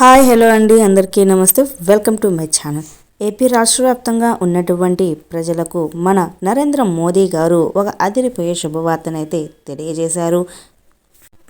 Hi hello అండి. అందరికీ నమస్తే. Welcome to my channel. AP రాష్ట్ర వ్యాప్తంగా ఉన్నటువంటి ప్రజలకు మన నరేంద్ర మోదీ గారు ఒక అదిరిపోయే శుభవార్తనైతే తెలియజేశారు.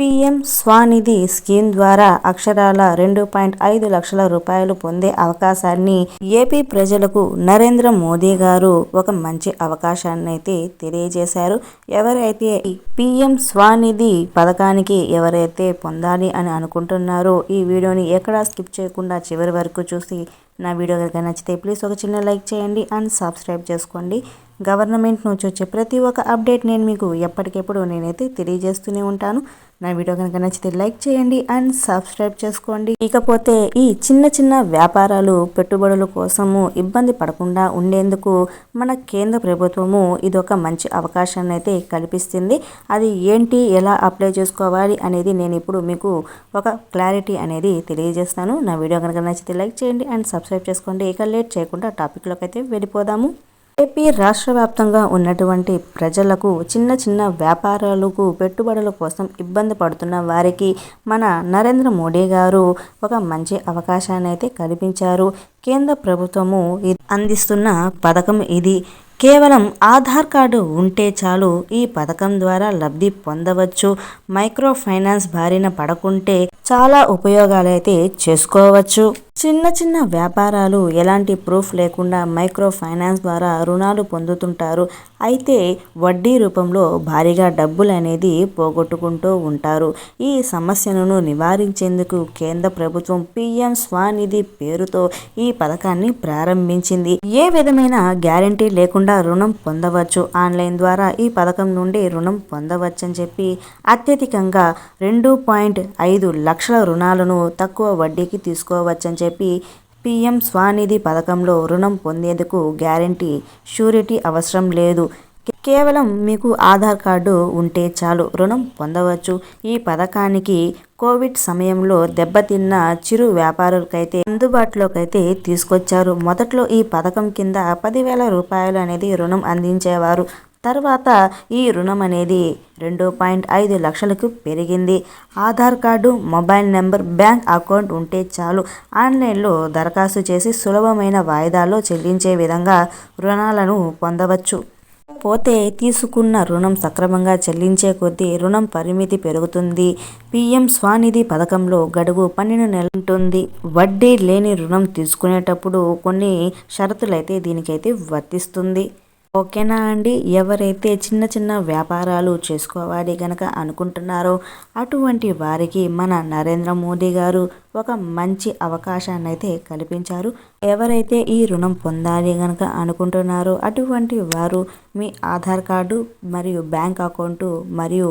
పీఎం స్వానిధి స్కీమ్ ద్వారా అక్షరాల రెండు పాయింట్ ఐదు లక్షల రూపాయలు పొందే అవకాశాన్ని ఏపీ ప్రజలకు నరేంద్ర మోదీ గారు ఒక మంచి అవకాశాన్ని అయితే తెలియజేశారు. ఎవరైతే పీఎం స్వానిధి పథకానికి ఎవరైతే పొందాలి అని అనుకుంటున్నారో ఈ వీడియోని ఎక్కడా స్కిప్ చేయకుండా చివరి వరకు చూసి నా వీడియో కనుక నచ్చితే ప్లీజ్ ఒక చిన్న లైక్ చేయండి అండ్ సబ్స్క్రైబ్ చేసుకోండి. గవర్నమెంట్ నుంచి వచ్చే ప్రతి ఒక్క అప్డేట్ నేను మీకు ఎప్పటికెప్పుడు నేనైతే తెలియజేస్తూనే ఉంటాను. నా వీడియో కనుక నచ్చితే లైక్ చేయండి అండ్ సబ్స్క్రైబ్ చేసుకోండి. ఇకపోతే ఈ చిన్న చిన్న వ్యాపారాలు పెట్టుబడుల కోసము ఇబ్బంది పడకుండా ఉండేందుకు మన కేంద్ర ప్రభుత్వము ఇది ఒక మంచి అవకాశాన్ని అయితే కల్పిస్తుంది. అది ఏంటి ఎలా అప్లై చేసుకోవాలి అనేది నేను ఇప్పుడు మీకు ఒక క్లారిటీ అనేది తెలియజేస్తాను. నా వీడియో కనుక నచ్చితే లైక్ చేయండి అండ్ సబ్స్క్రైబ్ చేసుకోండి. ఇక లేట్ చేయకుండా టాపిక్లోకి అయితే వెళ్ళిపోదాము. ఏపీ రాష్ట్ర వ్యాప్తంగా ఉన్నటువంటి ప్రజలకు చిన్న చిన్న వ్యాపారాలకు పెట్టుబడుల కోసం ఇబ్బంది పడుతున్న వారికి మన నరేంద్ర మోడీ గారు ఒక మంచి అవకాశాన్ని అయితే కల్పించారు. కేంద్ర ప్రభుత్వము అందిస్తున్న పథకం ఇది. కేవలం ఆధార్ కార్డు ఉంటే చాలు ఈ పథకం ద్వారా లబ్ధి పొందవచ్చు. మైక్రో ఫైనాన్స్ బారిన పడకుంటే చాలా ఉపయోగాలు అయితే చేసుకోవచ్చు. చిన్న చిన్న వ్యాపారాలు ఎలాంటి ప్రూఫ్ లేకుండా మైక్రో ఫైనాన్స్ ద్వారా రుణాలు పొందుతుంటారు. అయితే వడ్డీ రూపంలో భారీగా డబ్బులు అనేది పోగొట్టుకుంటూ ఉంటారు. ఈ సమస్యలను నివారించేందుకు కేంద్ర ప్రభుత్వం పిఎం స్వానిధి పేరుతో ఈ పథకాన్ని ప్రారంభించింది. ఏ విధమైన గ్యారంటీ లేకుండా రుణం పొందవచ్చు? ఆన్లైన్ ద్వారా ఈ పథకం నుండి రుణం పొందవచ్చని చెప్పి అత్యధికంగా రెండు పాయింట్ ఐదు లక్షల రుణాలను తక్కువ వడ్డీకి తీసుకోవచ్చని చెప్పి పిఎం స్వానిధి పథకంలో రుణం పొందేందుకు గ్యారంటీ షూరిటీ అవసరం లేదు. కేవలం మీకు ఆధార్ కార్డు ఉంటే చాలు రుణం పొందవచ్చు. ఈ పథకానికి కోవిడ్ సమయంలో దెబ్బతిన్న చిరు వ్యాపారులకైతే అందుబాటులోకైతే తీసుకొచ్చారు. మొదట్లో ఈ పథకం కింద పదివేల రూపాయలు అనేది రుణం అందించేవారు. తర్వాత ఈ రుణం అనేది రెండు పాయింట్ ఐదు లక్షలకు పెరిగింది. Aadhaar card mobile number bank account ఉంటే చాలు. ఆన్లైన్లో దరఖాస్తు చేసి సులభమైన వాయిదాల్లో చెల్లించే విధంగా రుణాలను పొందవచ్చు. పోతే తీసుకున్న రుణం సక్రమంగా చెల్లించే కొద్దీ రుణం పరిమితి పెరుగుతుంది. పిఎం స్వానిధి పథకంలో గడువు పన్నెండు నెలలు ఉంటుంది. వడ్డీ లేని రుణం తీసుకునేటప్పుడు కొన్ని షరతులైతే దీనికైతే వర్తిస్తుంది. ఓకేనా అండి? ఎవరైతే చిన్న చిన్న వ్యాపారాలు చేసుకోవాలి గనక అనుకుంటున్నారో అటువంటి వారికి మన నరేంద్ర మోదీ గారు ఒక మంచి అవకాశాన్ని అయితే కల్పించారు. ఎవరైతే ఈ రుణం పొందాలి గనక అనుకుంటున్నారో అటువంటి వారు మీ ఆధార్ కార్డు మరియు బ్యాంక్ అకౌంటు మరియు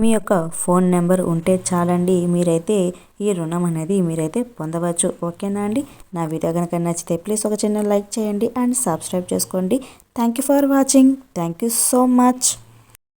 మీ యొక్క ఫోన్ నెంబర్ ఉంటే చాలండి. మీరైతే ఈ రుణం అనేది మీరైతే పొందవచ్చు. ఓకేనా అండి? నా వీడియో కనుక నచ్చితే ప్లీజ్ ఒక చిన్న లైక్ చేయండి అండ్ సబ్స్క్రైబ్ చేసుకోండి. Thank you for watching. Thank you so much.